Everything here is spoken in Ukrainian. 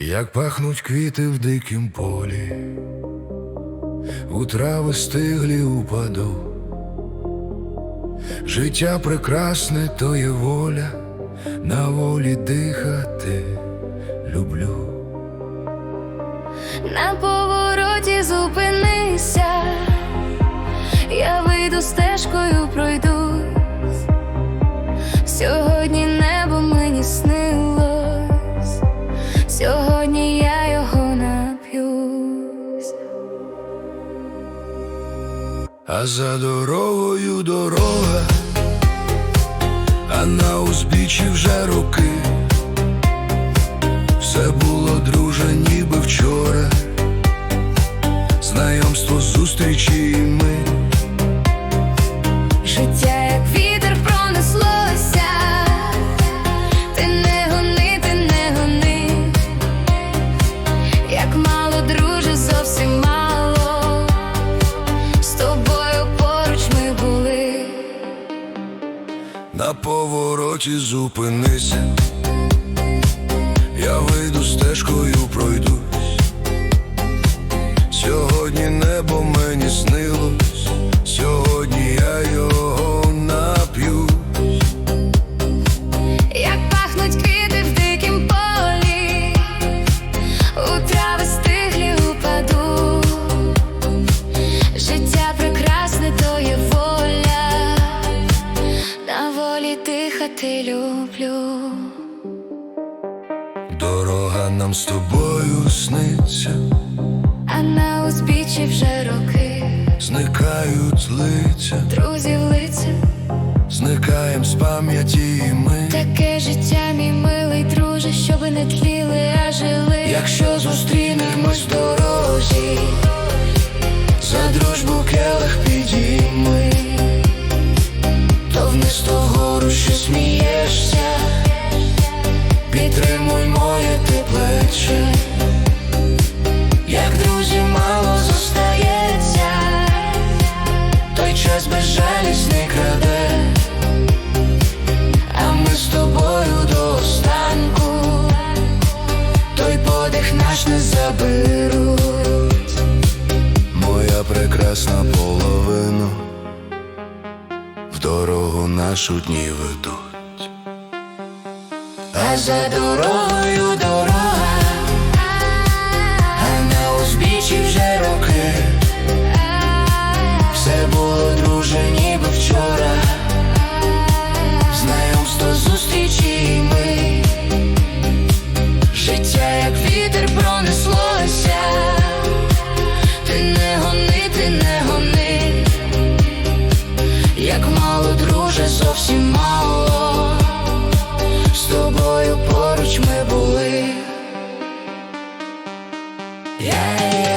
Як пахнуть квіти в дикім полі, у трави стиглі упаду. Життя прекрасне, то є воля, на волі дихати люблю. На повороті зупинися, я вийду стежкою пройдусь. Сьогодні За дорогою дорога, а на узбіччі вже роки. Все було друже, ніби вчора. Знайомство, зустрічі Повороті зупинися, я вийду стежкою пройдусь. Сьогодні небо мені снилось, сьогодні я його нап'ю. Як пахнуть квіти в дикім полі, у трави стиглі упаду. Життя дихати люблю. Дорога нам з тобою сниться, А на узбіччі вже роки, зникають лиця, Моя прекрасна половина, в дорогу нашу дні ведуть. А за дорогою дорога, yeah. yeah.